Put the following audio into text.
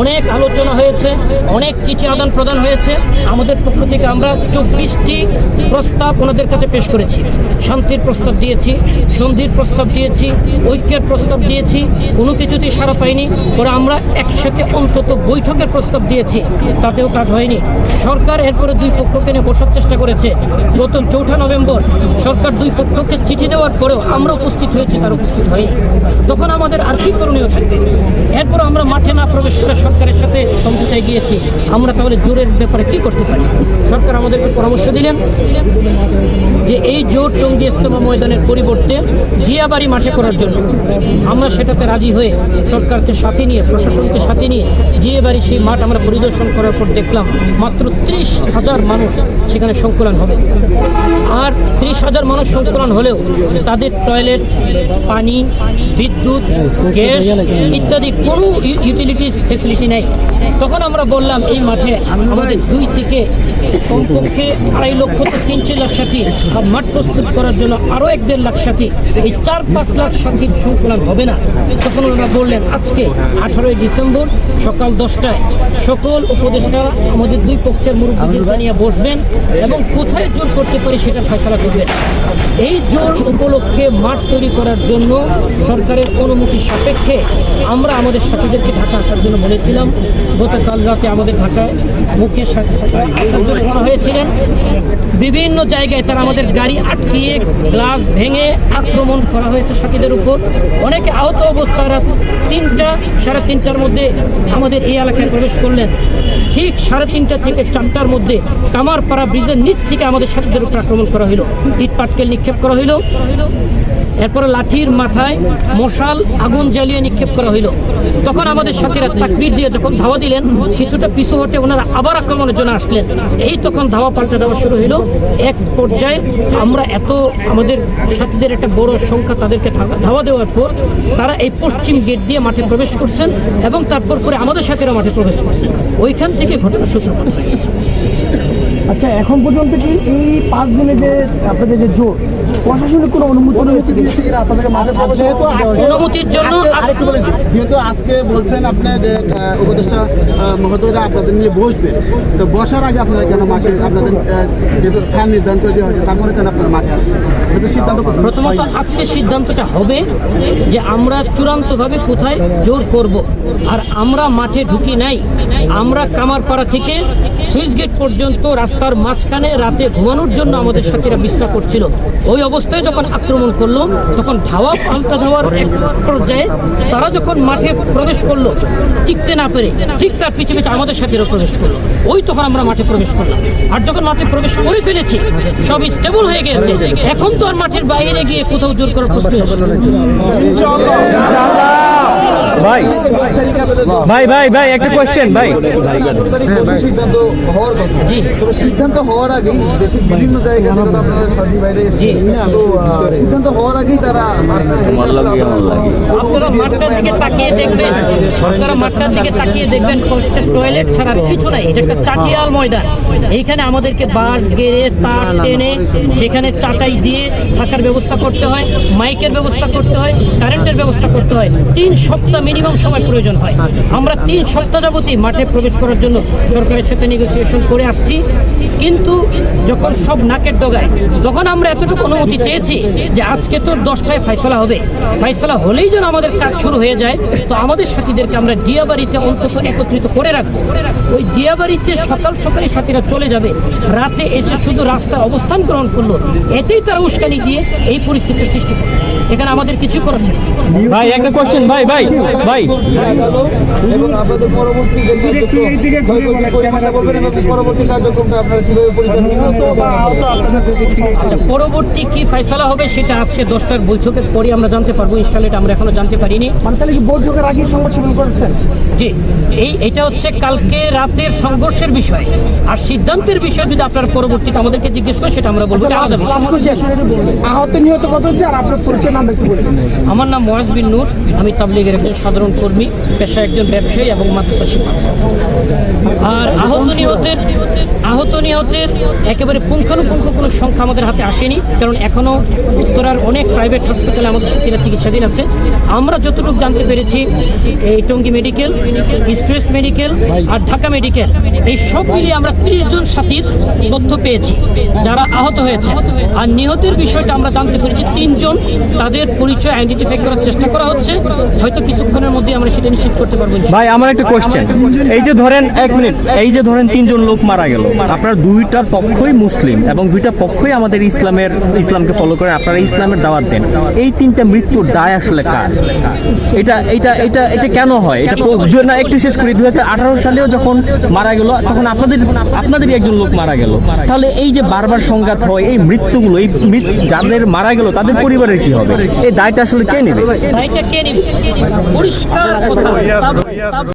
অনেক আলোচনা হয়েছে, অনেক চিঠি আদান প্রদান হয়েছে। আমাদের পক্ষ থেকে আমরা চব্বিশটি প্রস্তাব ওনাদের কাছে পেশ করেছি। শান্তির প্রস্তাব দিয়েছি, সন্ধির প্রস্তাব দিয়েছি, ঐক্যের প্রস্তাব দিয়েছি, কোনো কিছুতেই সারা পাইনি। পরে আমরা একসাথে অন্তত বৈঠকের প্রস্তাব দিয়েছি, তাতেও কাজ হয়নি। সরকার এরপরে দুই পক্ষকে নিয়ে বসার চেষ্টা করেছে। গত চৌঠা নভেম্বর সরকার দুই পক্ষকে চিঠি দেওয়ার পরেও আমরা উপস্থিত হয়েছি, তার উপস্থিত হয়নি। তখন আমাদের আর কি করণীয় থাকবে? এরপর আমরা মাঠে না প্রবেশ করে সরকারের সাথে সমঝোতায় গিয়েছি, আমরা তাহলে জোরের ব্যাপারে কি করতে পারি? সরকার আমাদেরকে পরামর্শ দিলেন যে এই জোর টঙ্গি ইস্তমা ময়দানের পরিবর্তে জিয়াবাড়ি মাঠে করার জন্য আমরা সেটাতে রাজি হয়ে সরকারকে সাথে নিয়ে, প্রশাসনকে সাথে নিয়ে জিয়াবাড়ি সেই মাঠ আমরা পরিদর্শন করার পর দেখলাম মাত্র ত্রিশ হাজার মানুষ সেখানে সংকুলন হবে। আর ত্রিশ হাজার মানুষ সংকুলন হলেও তাদের টয়লেট, পানি, বিদ্যুৎ, গ্যাস ইত্যাদি কোনো ইউটিলিটি ফেসিলিটি নেই। তখন আমরা বললাম এই মাঠে আমাদের দুই থেকে কমপক্ষে আড়াই লক্ষ থেকে তিন চার লাখ সাথী আর মাঠ প্রস্তুত করার জন্য আরও এক দেড় লাখ সাথী। এই চার পাঁচ লাখ সাথীর সংকুলন হবে না। তখন ওনারা বললেন আজকে আঠারোই ডিসেম্বর সকাল দশটায় সকল উপদেষ্টারা আমাদের দুই পক্ষের মুরব্বীদের নিয়ে বসবেন এবং কোথায় জোর করতে পারি সেটা ফয়সলা করবেন। এই জোর উপলক্ষে মাঠ তৈরি করার জন্য সরকারের অনুমতি সাপেক্ষে আমরা আমাদের সাথীদেরকে ঢাকা আসার জন্য বলেছিলাম গতকাল রাতে আমাদের ঢাকায় মুখে করা হয়েছিলেন। বিভিন্ন জায়গায় তারা আমাদের গাড়ি আটকিয়ে গ্লাস ভেঙে আক্রমণ করা হয়েছে সাথীদের উপর। অনেকে আহত অবস্থায় তিনটা, সাড়ে তিনটার মধ্যে আমাদের এই এলাকায় প্রবেশ করলেন। ঠিক সাড়ে তিনটা থেকে চারটার মধ্যে কামারপাড়া ব্রিজের নিচ থেকে আমাদের সাথীদের উপর আক্রমণ করা হলো। ইট পাটকেল নিক্ষেপ করা হলো। এরপরে লাঠির মাথায় মশাল, আগুন জ্বালিয়ে নিক্ষেপ করা হইল তখন আমাদের সাথীরা তাকবির দিয়ে যখন ধাওয়া দিলেন, কিছুটা পিছু হটে ওনারা আবার আক্রমণের জন্য আসলেন। এই তখন ধাওয়া পাল্টে দেওয়া শুরু হইল এক পর্যায়ে আমরা এত আমাদের সাথীদের একটা বড় সংখ্যা তাদেরকে ধাওয়া দেওয়ার পর তারা এই পশ্চিম গেট দিয়ে মাঠে প্রবেশ করছেন এবং তারপর করে আমাদের সাথীরা মাঠে প্রবেশ করছেন। ওইখান থেকে ঘটনার সূত্রপাত হয়। আচ্ছা এখন পর্যন্ত কি এই পাঁচ দিনে যে আপনাদের যে জোর প্রশাসনের কোনো অনুমতি রয়েছে যেহেতু আজকে অনুমতির জন্য আরেকটু বলেন, যেহেতু আজকে বলছেন আপনি যে উপদেষ্টা মহোদয়রা আপনাদের নিয়ে বসবে তো বসার আগে আপনারা কেন মাঠে আপনাদের যেহেতু স্থান নির্ধারণ করে দেওয়া হয়েছে তারপরে কেন আপনারা মাঠে আসছেন? সিদ্ধান্ত প্রথমত আজকে সিদ্ধান্তটা হবে যে আমরা চূড়ান্তভাবে কোথায় জোর করব। আর আমরা মাঠে ঢুকি নাই। আমরা কামারপাড়া থেকে সুইচ গেট পর্যন্ত রাস্তার মাঝখানে রাতে ঘুমানোর জন্য আমাদের সাথীরা বিশ্রাম করছিল। ওই অবস্থায় যখন আক্রমণ করল, তখন ধাওয়া, পাল্টা ধাওয়ার পর্যায়ে তারা যখন মাঠে প্রবেশ করল, টিকতে না পেরে ঠিক তার পিছু পিছু আমাদের সাথীরা প্রবেশ করল। ওই তখন আমরা মাঠে প্রবেশ করলাম। আর যখন মাঠে প্রবেশ করে ফেলেছি সব স্টেবল হয়ে গেছে এখন তো আর মাঠের বাইরে গিয়ে কোথাও জোর করার প্রশ্ন। ভাই ভাই ভাই ভাই একটা কোয়েশ্চেন ভাই। সিদ্ধান্ত হওয়ার কথা সিদ্ধান্ত হওয়ার আগেই দেশের বিভিন্ন সাথী বাইরে সিদ্ধান্ত হওয়ার আগেই তারা আপনারা মাঠটার দিকে তাকিয়ে দেখবেন আপনারা মাঠটার দিকে তাকিয়ে দেখবেন টয়লেট ছাড়া কিছু নাই এটা একটা চাটিয়াল ময়দান। এইখানে আমাদেরকে বাস গেড়ে তার টেনে সেখানে চাটাই দিয়ে থাকার ব্যবস্থা করতে হয় মাইকের ব্যবস্থা করতে হয় কারেন্টের ব্যবস্থা করতে হয়। তিন সপ্তাহ মিনিমাম সময় প্রয়োজন হয়। আমরা তিন সপ্তাহ যাবতই মাঠে প্রবেশ করার জন্য সরকারের সাথে নেগোসিয়েশন করে আসছি। কিন্তু যখন সব নাকের ডগায় তখন আমরা এতটুকু অনুমতি চেয়েছি যে আজকে তো দশটায় ফয়সলা হবে। ফয়সলা হলেই যেন আমাদের কাজ শুরু হয়ে যায়। তো আমাদের সাথীদেরকে আমরা ডিয়াবাড়িতে অন্তত একত্রিত করে রাখব। ওই ডিয়াবাড়িতে সকাল সকালে সাথীরা চলে যাবে। রাতে এসে শুধু রাস্তায় অবস্থান গ্রহণ করল। এতেই তারা উস্কানি দিয়ে এই পরিস্থিতির সৃষ্টি করবে এখানে আমাদের কিছু না। ভাই একটা কোয়েশ্চেন ভাই ভাই ভাই। পরবর্তী আচ্ছা কি ফয়সলা হবে সেটা আজকে দশটার বৈঠকের পরে আমরা জানতে পারব। ইনশাল্লাহ এটা আমরা এখনও জানতে পারিনি। মানে তাহলে কি বৈঠকের আগেই সংবাদ সম্মেলন করেছেন? জি এই এটা হচ্ছে কালকে রাতের সংঘর্ষের বিষয়। আর সিদ্ধান্তের বিষয় যদি আপনার পরবর্তীতে আমাদেরকে জিজ্ঞেস করেন সেটা আমরা বলব। আলাদা বিষয়। আহত নিহত কত হচ্ছে আর আপনার পরিচয় আমার নাম মহেশ বিন নূর, আমি তাবলিগের একজন সাধারণ কর্মী, পেশায় একজন ব্যবসায়ী এবং মাদ্রাসা শিক্ষক। আর আহত নিহতের আহত নিহতের একেবারে পুঙ্খানুপুঙ্খ কোনো সংখ্যা আমাদের হাতে আসেনি, কারণ এখনও উত্তরার অনেক প্রাইভেট হসপিটালে আমাদের শিক্ষিরা চিকিৎসাধীন আছে। আমরা যতটুকু জানতে পেরেছি, এই Tongi medical East West medical আর ঢাকা মেডিকেল এই সব মিলিয়ে আমরা ত্রিশ জন সাথীর তথ্য পেয়েছি, যারা আহত হয়েছে। আর নিহতের বিষয়টা আমরা জানতে পেরেছি তিনজন, তাদের পরিচয় আইডেন্টিফাই করার চেষ্টা করা হচ্ছে। হয়তো কিছুক্ষণের মধ্যে আমরা সেটা নিশ্চিত করতে পারব ভাই, আমার একটা কোশ্চেন এই যে ধরেন, এক মিনিট এই যে ধরেন তিনজন লোক মারা গেল, আপনার দুইটার পক্ষই মুসলিম এবং দুইটা পক্ষই আমাদের ইসলামের, ইসলামকে ফলো করে, আপনারা ইসলামের দাওয়াত দেন। এই তিনটা মৃত্যুর দায় আসলে কার? এটা এটা এটা এটা কেন হয়? এটা না, একটু শেষ করি। দুই হাজার আঠারো সালেও যখন মারা গেল, তখন আপনাদের, আপনাদেরই একজন লোক মারা গেল। তাহলে এই যে বারবার সংঘাত হয়, এই মৃত্যুগুলো, এই যাদের মারা গেল, তাদের পরিবারের কি হবে? এই দায়টা আসলে কে নেবে? দায়টা কে নেবে? পরিষ্কার কথা